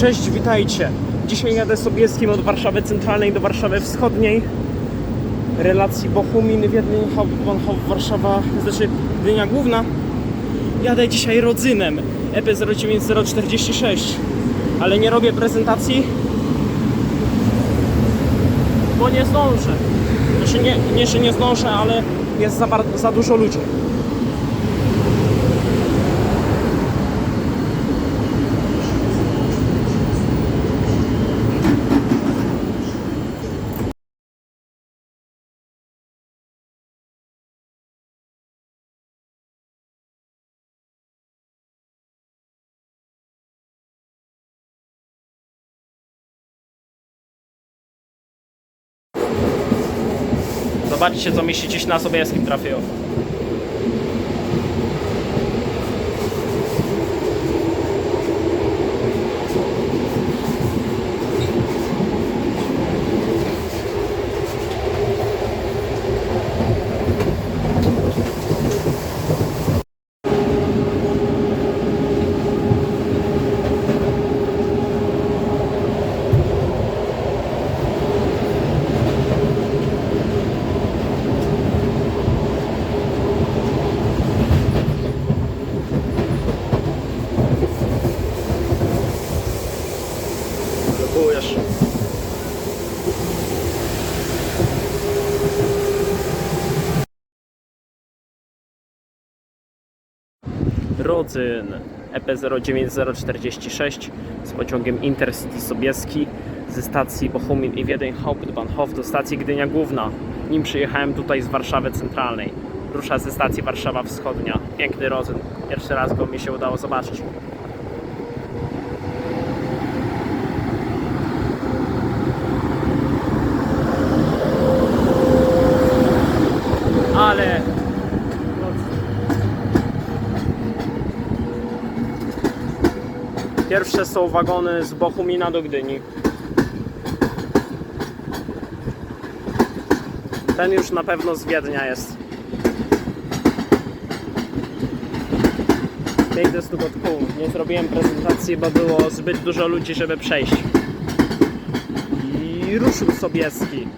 Cześć, witajcie. Dzisiaj jadę Sobieskim od Warszawy Centralnej do Warszawy Wschodniej. Relacji Bochumin, Wiedeń, Bonhof, Warszawa, znaczy Gdynia Główna. Jadę dzisiaj rodzynem E EP09046, ale nie robię prezentacji, bo nie zdążę. Znaczy nie, nie że nie zdążę, ale jest za, bar- za dużo ludzi. Zobaczcie, co mi się dziś na Sobieskim trafiło. Rodzyn E EP09046 z pociągiem Intercity Sobieski ze stacji Bochumin i Wiedeń Hauptbahnhof do stacji Gdynia Główna. Nim przyjechałem tutaj z Warszawy Centralnej. Rusza ze stacji Warszawa Wschodnia. Piękny rodzyn. Pierwszy raz go mi się udało zobaczyć. ale pierwsze są wagony z Bochumina do Gdyni. Ten już na pewno z Wiednia jest. Piękny stuk od. Nie zrobiłem prezentacji, bo było zbyt dużo ludzi, żeby przejść. I ruszył Sobieski.